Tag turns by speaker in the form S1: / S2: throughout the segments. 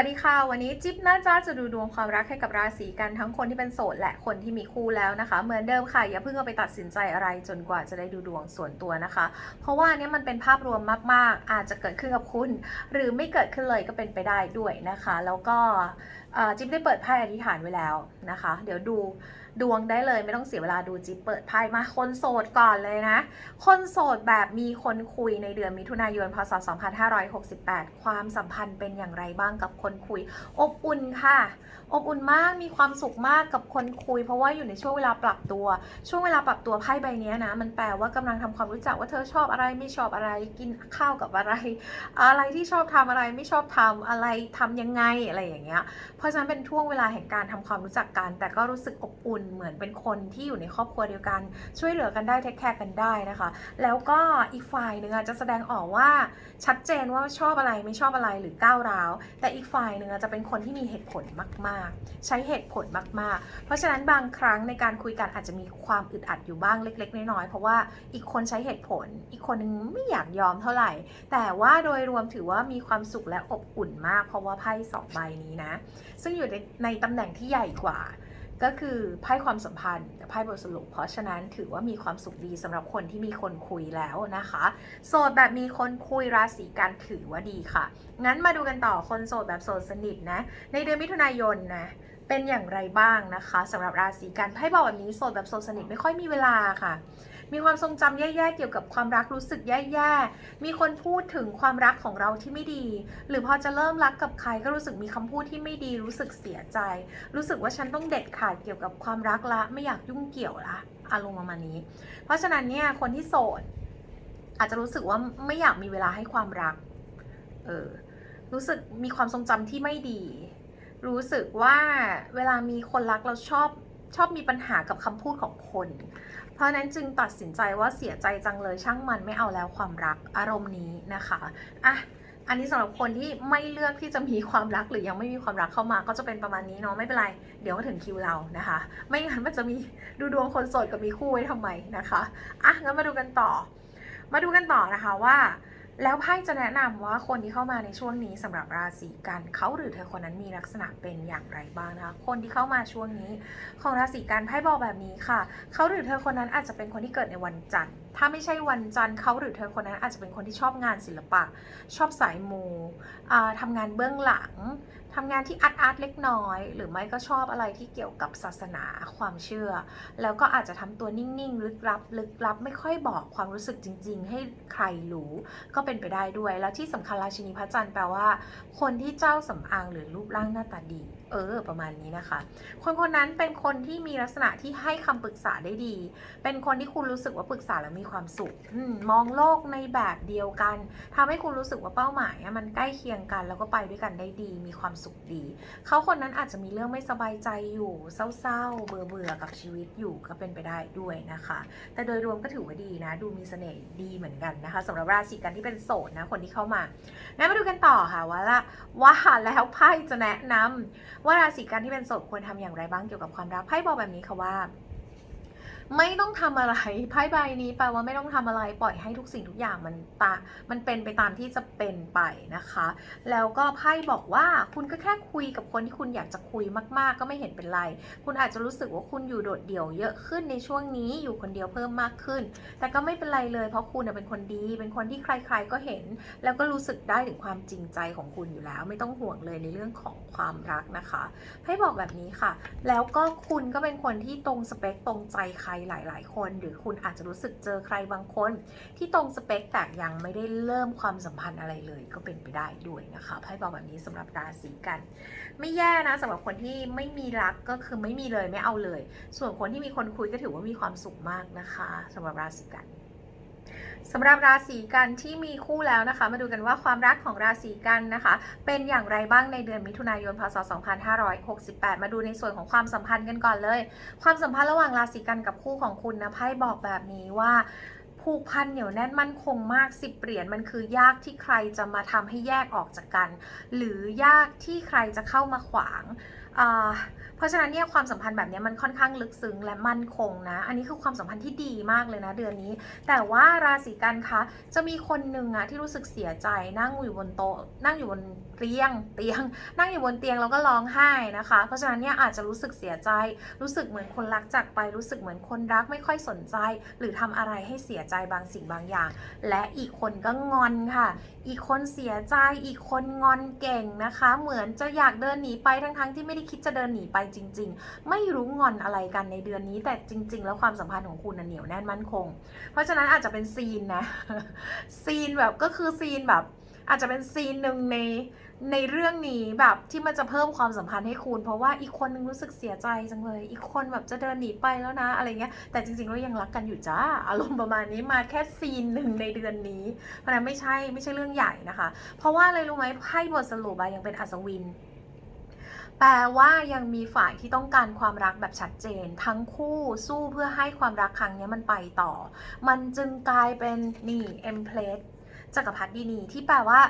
S1: สวัสดีค่ะ วันนี้จิ๊บน่าจ้าจะดูดวงความรักให้กับราศีกันทั้งคนที่เป็นโสดและคนที่มีคู่แล้วนะคะ เหมือนเดิมค่ะ อย่าเพิ่งเอาไปตัดสินใจอะไรจนกว่าจะได้ดูดวงส่วนตัวนะคะ เพราะว่าอันเนี้ยมันเป็นภาพรวมมาก ๆ อาจจะเกิดขึ้นกับคุณ หรือไม่เกิดขึ้นเลยก็เป็นไปได้ด้วยนะคะ แล้วก็จิ๊บได้เปิดไพ่อธิษฐานไว้แล้วนะคะ เดี๋ยวดูดวงได้เลยไม่ต้องเสียเวลาดูจิ๊บเปิดไพ่มาคนโสดก่อนเลยนะ คนโสดแบบมีคนคุยในเดือนมิถุนายนพศ 2568 ความสัมพันธ์เป็นอย่างไรบ้างกับคนคุย อบอุ่นค่ะ อบอุ่นมากมีความสุขมากกับคนคุย เพราะว่าอยู่ในช่วงเวลาปรับตัว ช่วงเวลาปรับตัวไพ่ใบนี้นะ มันแปลว่ากำลังทำความรู้จักว่าเธอชอบอะไรไม่ชอบอะไรกินข้าวกับอะไร อะไรที่ชอบทำอะไรไม่ชอบทำอะไรทำยังไงอะไรอย่างเงี้ยเพราะฉะนั้นเป็นช่วงเวลาแห่งการทำความรู้จักกัน แต่ก็รู้สึกอบอุ่นเหมือนเป็นคนที่อยู่ในครอบครัวเดียวกัน ช่วยเหลือกันได้เทคแคร์กันได้นะคะ แล้วก็อีกฝ่ายหนึ่งจะแสดงออกว่าชัดเจนว่าชอบอะไรไม่ชอบอะไรหรือก้าวร้าว แต่อีกฝ่ายหนึ่งจจะเป็นคนที่มีเหตุผลมาก ๆ ใช้เหตุผลมาก ๆ เพราะฉะนั้นบางครั้งในการคุยกันอาจจะมีความอึดอัดอยู่บ้างเล็ก ๆ น้อย ๆ เพราะว่าอีกคนใช้เหตุผล อีกคนนึงไม่อยากยอมเท่าไหร่ แต่ว่าโดยรวมถือว่ามีความสุขและอบอุ่นมาก เพราะว่าไพ่สองใบนี้นะ ซึ่งอยู่ในในตำแหน่งที่ใหญ่กว่า ก็คือไพ่ความสัมพันธ์กับไพ่บทสรุป เพราะฉะนั้นถือว่ามีความสุขดีสำหรับคนที่มีคนคุยแล้วนะคะ โสดแบบมีคนคุยราศีกันถือว่าดีค่ะ งั้นมาดูกันต่อคนโสดแบบโสดสนิทนะ ในเดือนมิถุนายนนะเป็นอย่างไรบ้างนะคะสำหรับราศีกันไพ่บอกแบบนี้โสดแบบโสดสนิทไม่ค่อยมีเวลาค่ะ มีความทรงจำแย่ๆเกี่ยวกับความรักรู้สึกแย่ๆ มีคนพูดถึงความรักของเราที่ไม่ดี หรือพอจะเริ่มรักกับใครก็รู้สึกมีคำพูดที่ไม่ดีรู้สึกเสียใจ รู้สึกว่าฉันต้องเด็ดขาดเกี่ยวกับความรักละไม่อยากยุ่งเกี่ยวละอารมณ์ประมาณนี้ เพราะฉะนั้นเนี่ยคนที่โสดอาจจะรู้สึกว่าไม่อยากมีเวลาให้ความรัก เออ รู้สึกมีความทรงจำที่ไม่ดี รู้สึกว่าเวลามีคนรักเราชอบชอบมีปัญหากับคำพูดของคน ราะนั้นจึงตัดสินใจว่าเสียใจจังเลยช่างมันไม่เอาแล้วความรักอารมณ์นี้นะคะอะอันนี้สำหรับคนที่ไม่เลือกที่จะมีความรักหรือยังไม่มีความรักเข้ามาก็จะเป็นประมาณนี้เนาะไม่เป็นไร เดี๋ยวก็ถึงคิวเรานะคะ ไม่งั้นมันจะมีดูดวงคนโสดกับมีคู่ไว้ทำไมนะคะอะงั้นมาดูกันต่อ มาดูกันต่อนะคะว่า แล้วไพ่จะแนะนำว่าคนที่เข้ามาในช่วงนี้สำหรับราศีกันเขาหรือเธอคนนั้นมีลักษณะเป็นอย่างไรบ้างนะคะคนที่เข้ามาช่วงนี้ ของราศีกันไพ่บอกแบบนี้ค่ะเขาหรือเธอคนนั้นอาจจะเป็นคนที่เกิดในวันจันทร์ถ้าไม่ใช่วันจันทร์เขาหรือเธอคนนั้นอาจจะเป็นคนที่ชอบงานศิลปะ ชอบสายมูอ่ทำงานเบื้องหลังทำงานที่อาร์ตอาร์ตเล็กน้อย หรือไม่ก็ชอบอะไรที่เกี่ยวกับศาสนาความเชื่อ แล้วก็อาจจะทำตัวนิ่งๆ ลึกลับ ลึกลับ ไม่ค่อยบอกความรู้สึกจริง ๆ ให้ใครรู้ก็เป็นไปได้ด้วย แล้วที่สำคัญราชินีพระจันทร์แปลว่า คนที่เจ้าสำอางหรือรูปร่างหน้าตาดี เออ ประมาณนี้นะคะ คนคนนั้นเป็นคนที่มีลักษณะที่ให้คำปรึกษาได้ดี เป็นคนที่คุณรู้สึกว่าปรึกษาแล้วมีมีความสุขอมมองโลกในแบบเดียวกันทำให้คุณรู้สึกว่าเป้าหมายมันใกล้เคียงกัน แล้วก็ไปด้วยกันได้ดี มีความสุขดี เขาคนนั้นอาจจะมีเรื่องไม่สบายใจอยู่เศร้าๆเบื่อๆกับชีวิตอยู่ก็เป็นไปได้ด้วยนะคะ แต่โดยรวมก็ถือว่าดีนะ ดูมีเสน่ห์ดีเหมือนกันนะคะสำหรับราศีกันที่เป็นโสดนะคนที่เข้ามางั้นมาดูกันต่อค่ะว่าละว่าแล้วไพ่จะแนะนำว่าราศีกันที่เป็นโสดควรทำอย่างไรบ้างเกี่ยวกับความรักไพ่บอกแบบนี้ค่ะว่า ไม่ต้องทำอะไรไพ่ใบนี้แปลว่าไม่ต้องทำอะไรปล่อยให้ทุกสิ่งทุกอย่างมันตา มันเป็นไปตามที่จะเป็นไปนะคะ แล้วก็ไพ่บอกว่าคุณก็แค่คุยกับคนที่คุณอยากจะคุยมากๆ ก็ไม่เห็นเป็นไร คุณอาจจะรู้สึกว่าคุณอยู่โดดเดี่ยวเยอะขึ้นในช่วงนี้อยู่คนเดียวเพิ่มมากขึ้น แต่ก็ไม่เป็นไรเลย เพราะคุณเป็นคนดี เป็นคนที่ใคร ๆก็เห็น แล้วก็รู้สึกได้ถึงความจริงใจของคุณอยู่แล้ว ไม่ต้องห่วงเลยในเรื่องของความรักนะคะให้บอกแบบนี้ค่ะ แล้วก็คุณก็เป็นคนที่ตรงสเปคตรงใจใครหลาย ๆ คน หรือคุณอาจจะรู้สึกเจอใครบางคน ที่ตรงสเปคแต่ยังไม่ได้เริ่มความสัมพันธ์อะไรเลย ก็เป็นไปได้ด้วยนะคะไพ่บอกแบบนี้สำหรับราศีกัน ไม่แย่นะสำหรับคนที่ไม่มีรักก็คือไม่มีเลยไม่เอาเลย ส่วนคนที่มีคนคุยก็ถือว่ามีความสุขมากนะคะสำหรับราศีกัน สำหรับราศีกันที่มีคู่แล้วนะคะ มาดูกันว่าความรักของราศีกันนะคะ เป็นอย่างไรบ้างในเดือนมิถุนายนพศ 2568 มาดูในส่วนของความสัมพันธ์กันก่อนเลย ความสัมพันธ์ระหว่างราศีกันกับคู่ของคุณนะไพ่บอกแบบนี้ว่าผูกพันเหนียวแน่นมั่นคงมากสิบเหรียญมันคือยากที่ใครจะมาทำให้แยกออกจากกัน หรือยากที่ใครจะเข้ามาขวาง เพราะฉะนั้นเนี่ยความสัมพันธ์แบบนี้มันค่อนข้างลึกซึ้งและมั่นคงนะ อันนี้คือความสัมพันธ์ที่ดีมากเลยนะเดือนนี้ แต่ว่าราศีกันคะจะมีคนหนึ่งอะที่รู้สึกเสียใจนั่งอยู่บนโต๊ะนั่งอยู่บน เตียงเตียง นั่งอยู่บนเตียงแล้วก็ร้องไห้นะคะ เพราะฉะนั้นเนี่ยอาจจะรู้สึกเสียใจ รู้สึกเหมือนคนรักจากไปรู้สึกเหมือนคนรักไม่ค่อยสนใจ หรือทำอะไรให้เสียใจบางสิ่งบางอย่าง และอีกคนก็งอนค่ะ อีกคนเสียใจอีกคนงอนเก่งนะคะ เหมือนจะอยากเดินหนีไปทั้งๆที่ไม่ได้คิดจะเดินหนีไปจริง ๆ ไม่รู้งอนอะไรกันในเดือนนี้ แต่จริง ๆ แล้วความสัมพันธ์ของคุณน่ะเหนียวแน่นมั่นคง เพราะฉะนั้นอาจจะเป็นซีนนะซีนแบบก็คือซีนแบบ อาจจะเป็นซีนหนึ่งใน ในเรื่องนี้แบบที่มันจะเพิ่มความสัมพันธ์ให้คุณ เพราะว่าอีกคนนึงรู้สึกเสียใจจังเลย อีกคนแบบจะเดินหนีไปแล้วนะ อะไรเงี้ยแต่จริงๆแล้วยังรักกันอยู่จ้าอารมณ์ประมาณนี้มาแค่ซีนหนึ่งในเดือนนี้ เพราะฉะนั้นไม่ใช่ไม่ใช่เรื่องใหญ่นะคะ เพราะว่าอะไรรู้ไหมไพ่บทสรุปอะยังเป็นอัศวินแปลว่ายังมีฝ่ายที่ต้องการความรักแบบชัดเจน ทั้งคู่สู้เพื่อให้ความรักครั้งนี้มันไปต่อ มันจึงกลายเป็นนี่เอ็มเพลส จักรพรรดินีที่แปลว่า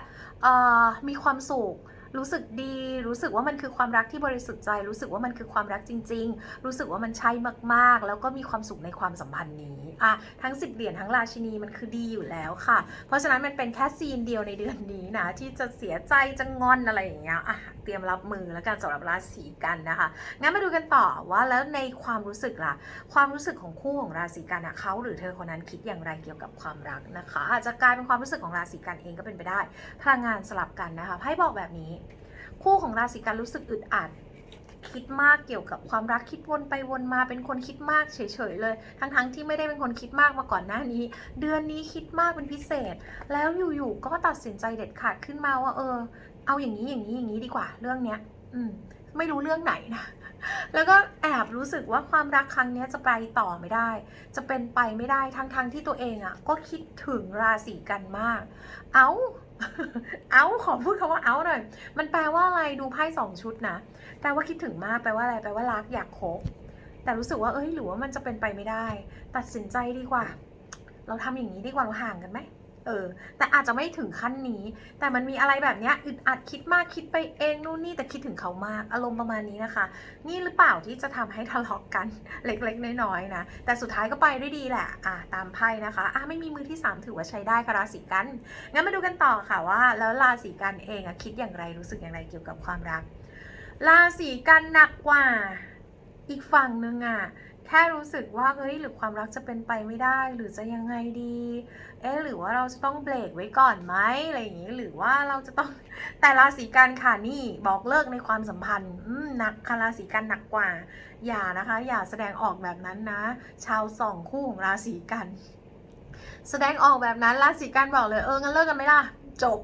S1: มีความสุข รู้สึกดี รู้สึกว่ามันคือความรักที่บริสุทธิ์ใจ รู้สึกว่ามันคือความรักจริง ๆ รู้สึกว่ามันใช่มากๆ แล้วก็มีความสุขในความสัมพันธ์นี้อะทั้งสิบเหรียญทั้งราชินีมันคือดีอยู่แล้วค่ะ เพราะฉะนั้นมันเป็นแค่ซีนเดียวในเดือนนี้นะที่จะเสียใจจะงอนอะไรอย่างเงี้ยอะเตรียมรับมือแล้วกันสำหรับราศีกันนะคะงั้นมาดูกันต่อว่าแล้วในความรู้สึกล่ะความรู้สึกของคู่ของราศีกันอะเขาหรือเธอคนนั้นคิดอย่างไรเกี่ยวกับความรักนะคะ อาจจะกลายเป็นความรู้สึกของราศีกันเองก็เป็นไปได้ พลังงานสลับกันนะคะไพ่บอกแบบนี้ คู่ของราศีกันรู้สึกอึดอัดคิดมากเกี่ยวกับความรักคิดวนไปวนมาเป็นคนคิดมากเฉยๆเลย ทั้งๆที่ไม่ได้เป็นคนคิดมากมาก่อนหน้านี้ เดือนนี้คิดมากเป็นพิเศษ แล้วอยู่ๆก็ตัดสินใจเด็ดขาดขึ้นมาว่า เออ เอาอย่างนี้อย่างนี้อย่างนี้ดีกว่า เรื่องเนี้ย อืม ไม่รู้เรื่องไหนนะแล้วก็แอบรู้สึกว่าความรักครั้งนี้จะไปต่อไม่ได้ จะเป็นไปไม่ได้ทั้งๆที่ตัวเองอะ่ะ ก็คิดถึงราศีกันมาก เอ้า เอาขอพูดคำว่าเอาหน่อย มันแปลว่าอะไรดูไพ่สองชุดนะ แปลว่าคิดถึงมาก แปลว่าอะไร แปลว่ารักอยากคบ แต่รู้สึกว่า เอ้ย หรือว่ามันจะเป็นไปไม่ได้ ตัดสินใจดีกว่า เราทำอย่างนี้ดีกว่า เราห่างกันไหม เออ แต่อาจจะไม่ถึงขั้นนี้ แต่มันมีอะไรแบบเนี้ยอึดอัดคิดมากคิดไปเองนู่นนี่แต่คิดถึงเขามาก อารมณ์ประมาณนี้นะคะ นี่หรือเปล่าที่จะทำให้ทะเลาะกันเล็กๆน้อยๆนะ แต่สุดท้ายก็ไปด้วยดีแหละ อะตามไพ่นะคะ อะไม่มีมือที่ 3 ถือว่าใช้ได้ค่ะราศีกัน งั้นมาดูกันต่อค่ะว่า แล้วราศีกันเองอะคิดอย่างไรรู้สึกอย่างไรเกี่ยวกับความรัก ราศีกันหนักกว่าอีกฝั่งหนึ่งอะ แค่รู้สึกว่าเฮ้ยหรือความรักจะเป็นไปไม่ได้ หรือจะยังไงดี เอ๊ะหรือว่าเราจะต้องเบรกไว้ก่อนไหมอะไรอย่างนี้หรือว่าเราจะต้องแต่ราศีกันค่ะนี่บอกเลิกในความสัมพันธ์หนักค่ะราศีกันหนักกว่า อย่านะคะ อย่าแสดงออกแบบนั้นนะ ชาวสองคู่ของราศีกันแสดงออกแบบนั้นราศีกันบอกเลยเอองั้นเลิกกันไหมล่ะ จบ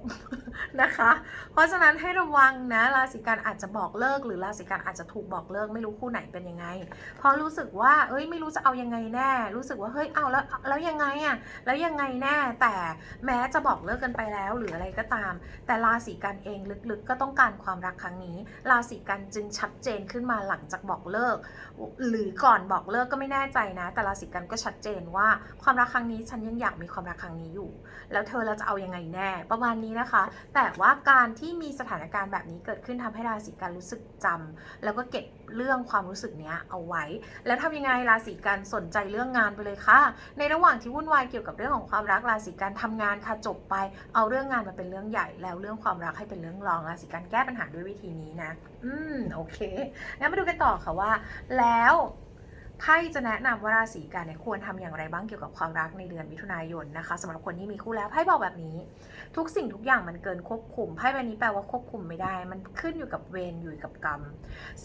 S1: นะคะ เพราะฉะนั้นให้ระวังนะราศีกันอาจจะบอกเลิก หรือราศีกันอาจจะถูกบอกเลิกไม่รู้คู่ไหนเป็นยังไงเพราะรู้สึกว่า เอ้ยไม่รู้จะเอายังไงแน่ รู้สึกว่าเฮ้ยเอาแล้วแล้วยังไงอะแล้วยังไงแน่ แต่แม้จะบอกเลิกกันไปแล้วหรืออะไรก็ตาม แต่ราศีกันเองลึกๆ ก็ต้องการความรักครั้งนี้ ราศีกันจึงชัดเจนขึ้นมาหลังจากบอกเลิก หรือก่อนบอกเลิกก็ไม่แน่ใจนะ แต่ราศีกันก็ชัดเจนว่าความรักครั้งนี้ฉันยังอยากมีความรักครั้งนี้อยู่ แล้วเธอเราจะเอายังไงแน่ประมาณนี้นะคะ แต่ว่าการที่มีสถานการณ์แบบนี้เกิดขึ้นทำให้ราศีกันรู้สึกจำแล้วก็เก็บเรื่องความรู้สึกเนี้ยเอาไว้ แล้วทำยังไงราศีกันสนใจเรื่องงานไปเลยค่ะ ในระหว่างที่วุ่นวายเกี่ยวกับเรื่องของความรักราศีกันทำงานค่ะจบไป เอาเรื่องงานมาเป็นเรื่องใหญ่ แล้วเรื่องความรักให้เป็นเรื่องรองราศีกันแก้ปัญหาด้วยวิธีนี้นะ อืมโอเคงั้นมาดูกันต่อค่ะว่า แล้ว ไพ่จะแนะนำว่าราศีกันเนี่ยควรทำอย่างไรบ้างเกี่ยวกับความรักในเดือนมิถุนายนนะคะสำหรับคนที่มีคู่แล้วไพ่บอกแบบนี้ ทุกสิ่งทุกอย่างมันเกินควบคุมไพ่ใบนี้แปลว่าควบคุมไม่ได้ มันขึ้นอยู่กับเวรอยู่กับกรรม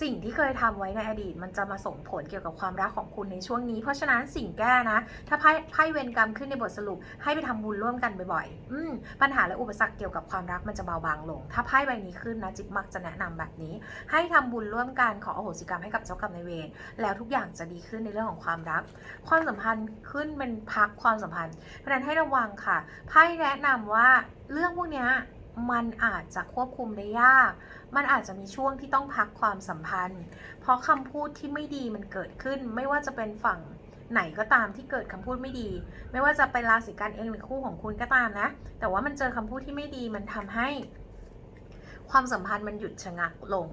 S1: สิ่งที่เคยทำไว้ในอดีต มันจะมาส่งผลเกี่ยวกับความรักของคุณในช่วงนี้ เพราะฉะนั้นสิ่งแก้นะ ถ้าไพ่ไพ่เวรกรรมขึ้นในบทสรุป ให้ไปทำบุญร่วมกันบ่อยๆอืมปัญหาและอุปสรรคเกี่ยวกับความรักมันจะเบาบางลง ถ้าไพ่ใบนี้ขึ้นนะจิ๊บมักจะแนะนำแบบนี้ ให้ทำบุญร่วมกันขออโหสิกรรมให้กับเจ้ากรรมนายเวรแล้วทุกอย่างจะดีขึ้นในเรื่องของความรัก ความสัมพันธ์ขึ้นเป็นพักความสัมพันธ์ เพราะนั้นให้ระวังค่ะไพ่แนะนำว่าเรื่องพวกนี้มันอาจจะควบคุมได้ยาก มันอาจจะมีช่วงที่ต้องพักความสัมพันธ์ เพราะคำพูดที่ไม่ดีมันเกิดขึ้น ไม่ว่าจะเป็นฝั่งไหนก็ตามที่เกิดคำพูดไม่ดี ไม่ว่าจะเป็นราศีกันเองหรือคู่ของคุณก็ตามนะ แต่ว่ามันเจอคำพูดที่ไม่ดีมันทำให้ ความสัมพันธ์มันหยุดชะงักลง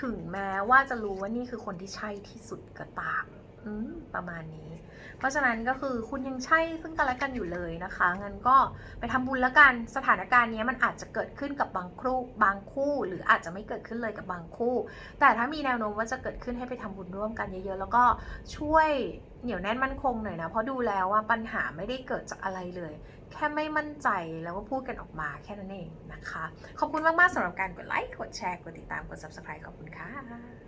S1: ถึงแม้ว่าจะรู้ว่านี่คือคนที่ใช่ที่สุดก็ตาม ประมาณนี้ เพราะฉะนั้นก็คือคุณยังใช่ซึ่งกันและกันอยู่เลยนะคะงั้นก็ไปทำบุญแล้วกันสถานการณ์นี้มันอาจจะเกิดขึ้นกับบางครูบางคู่ หรืออาจจะไม่เกิดขึ้นเลยกับบางคู่ แต่ถ้ามีแนวโน้มว่าจะเกิดขึ้นให้ไปทำบุญร่วมกันเยอะๆ แล้วก็ช่วยเหนียวแน่นมั่นคงหน่อยนะเพราะดูแล้วว่าปัญหาไม่ได้เกิดจากอะไรเลย แค่ไม่มั่นใจแล้วก็พูดกันออกมาแค่นั้นเองนะคะ ขอบคุณมากๆสำหรับการกดไลค์กดแชร์กดติดตามกด subscribe ขอบคุณค่ะ